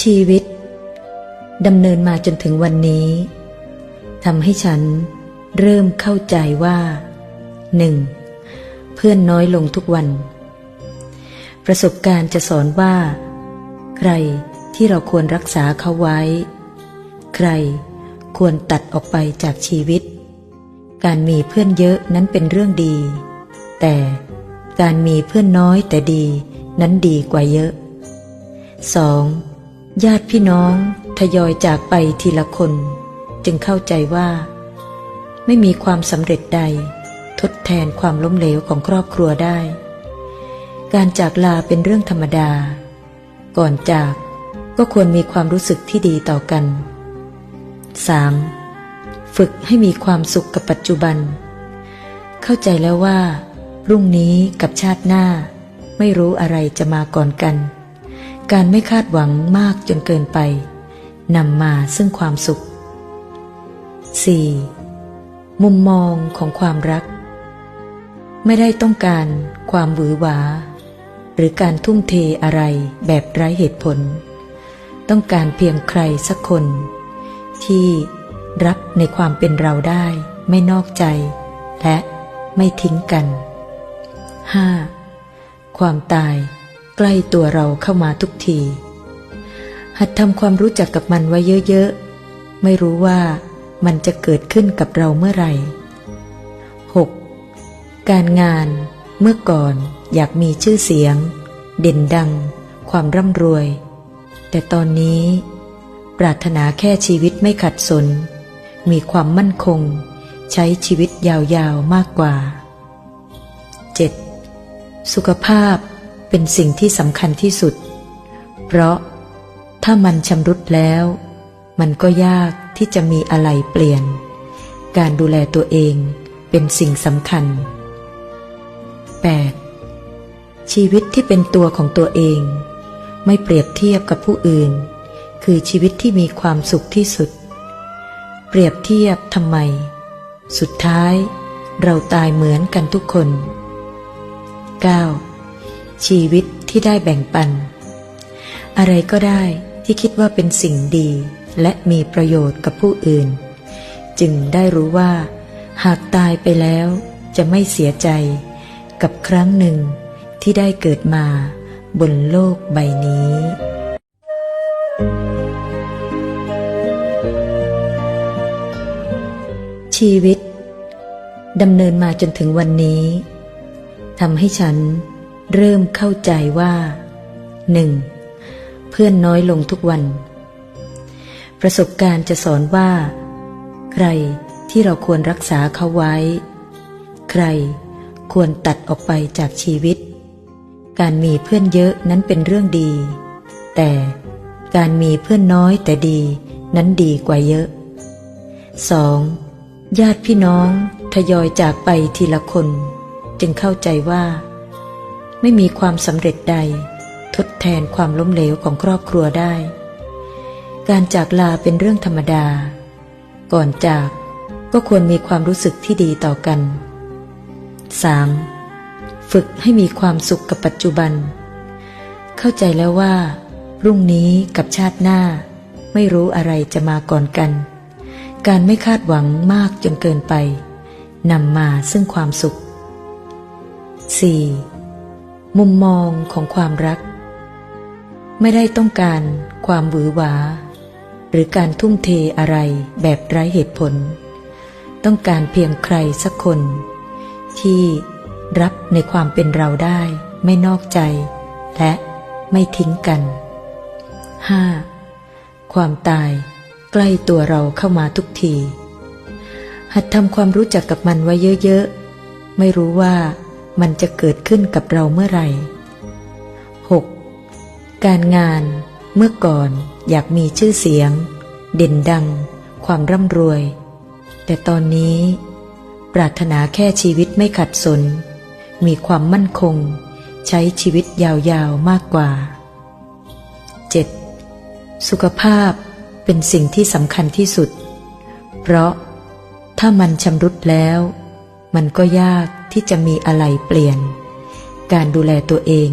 ชีวิตดำเนินมาจนถึงวันนี้ทำให้ฉันเริ่มเข้าใจว่าหนึ่งเพื่อนน้อยลงทุกวัน ประสบการณ์จะสอนว่า ใครที่เราควรรักษาเขาไว้ ใครควรตัดออกไปจากชีวิต การมีเพื่อนเยอะนั้นเป็นเรื่องดี แต่การมีเพื่อนน้อยแต่ดีนั้นดีกว่าเยอะ 2. ญาติพี่น้องทยอยจากไปทีละคน จึงเข้าใจว่า ไม่มีความสำเร็จใด ทดแทนความล้มเหลวของครอบครัวได้ การจากลาเป็นเรื่องธรรมดา ก่อนจากก็ควรมีความรู้สึกที่ดีต่อกัน 3. ฝึกให้มีความสุขกับปัจจุบัน เข้าใจแล้วว่า พรุ่งนี้กับชาติหน้า ไม่รู้อะไรจะมาก่อนกัน การไม่คาดหวังมากจนเกินไปนำมาซึ่งความสุข 4. มุมมองของความรัก ไม่ได้ต้องการความหวือหวา หรือการทุ่มเทอะไรแบบไร้เหตุผล ต้องการเพียงใครสักคน ที่รับในความเป็นเราได้ไม่นอกใจ และไม่ทิ้งกัน 5. ความตาย ใกล้ตัวเราเข้ามาทุกที หัดทำความรู้จักกับมันไว้เยอะๆ ไม่รู้ว่ามันจะเกิดขึ้นกับเราเมื่อไหร่ 6. การงานเมื่อก่อนอยากมีชื่อเสียง เด่นดัง ความร่ำรวย แต่ตอนนี้ ปรารถนาแค่ชีวิตไม่ขัดสน มีความมั่นคง ใช้ชีวิตยาวๆมากกว่า 7. สุขภาพ เป็นสิ่งที่สำคัญที่สุด เพราะถ้ามันชำรุดแล้ว มันก็ยากที่จะมีอะไรเปลี่ยน การดูแลตัวเองเป็นสิ่งสำคัญ 8. ชีวิตที่เป็นตัวของตัวเอง ไม่เปรียบเทียบกับผู้อื่น คือชีวิตที่มีความสุขที่สุด เปรียบเทียบทำไม สุดท้าย เราตายเหมือนกันทุกคน 9. ชีวิตที่ได้แบ่งปัน อะไรก็ได้ที่คิดว่าเป็นสิ่งดีและมีประโยชน์กับผู้อื่น จึงได้รู้ว่า หากตายไปแล้วจะไม่เสียใจ กับครั้งหนึ่งที่ได้เกิดมาบนโลกใบนี้ ชีวิตดำเนินมาจนถึงวันนี้ทำให้ฉัน เริ่มเข้าใจว่าหนึ่งเพื่อนน้อยลงทุกวัน ประสบการณ์จะสอนว่า ใครที่เราควรรักษาเขาไว้ ใครควรตัดออกไปจากชีวิต การมีเพื่อนเยอะนั้นเป็นเรื่องดี แต่การมีเพื่อนน้อยแต่ดีนั้นดีกว่าเยอะ 2. ญาติพี่น้องทยอยจากไปทีละคน จึงเข้าใจว่า ไม่มีความสำเร็จใด ทดแทนความล้มเหลวของครอบครัวได้ การจากลาเป็นเรื่องธรรมดา ก่อนจากก็ควรมีความรู้สึกที่ดีต่อกัน 3. ฝึกให้มีความสุขกับปัจจุบัน เข้าใจแล้วว่า รุ่งนี้กับชาติหน้า ไม่รู้อะไรจะมาก่อนกัน การไม่คาดหวังมากจนเกินไปนำมาซึ่งความสุข 4. มุมมองของความรัก ไม่ได้ต้องการความหวือหวา หรือการทุ่มเทอะไรแบบไร้เหตุผล ต้องการเพียงใครสักคน ที่รับในความเป็นเราได้ไม่นอกใจ และไม่ทิ้งกัน 5. ความตายใกล้ตัวเราเข้ามาทุกที หัดทำความรู้จักกับมันไว้เยอะๆ ไม่รู้ว่า มันจะเกิดขึ้นกับเราเมื่อไหร่ 6. การงานเมื่อก่อนอยากมีชื่อเสียง เด่นดัง ความร่ำรวย แต่ตอนนี้ ปรารถนาแค่ชีวิตไม่ขัดสน มีความมั่นคง ใช้ชีวิตยาวๆมากกว่า 7. สุขภาพเป็นสิ่งที่สำคัญที่สุด เพราะถ้ามันชำรุดแล้ว มันก็ยากที่จะมีอะไรเปลี่ยน การดูแลตัวเอง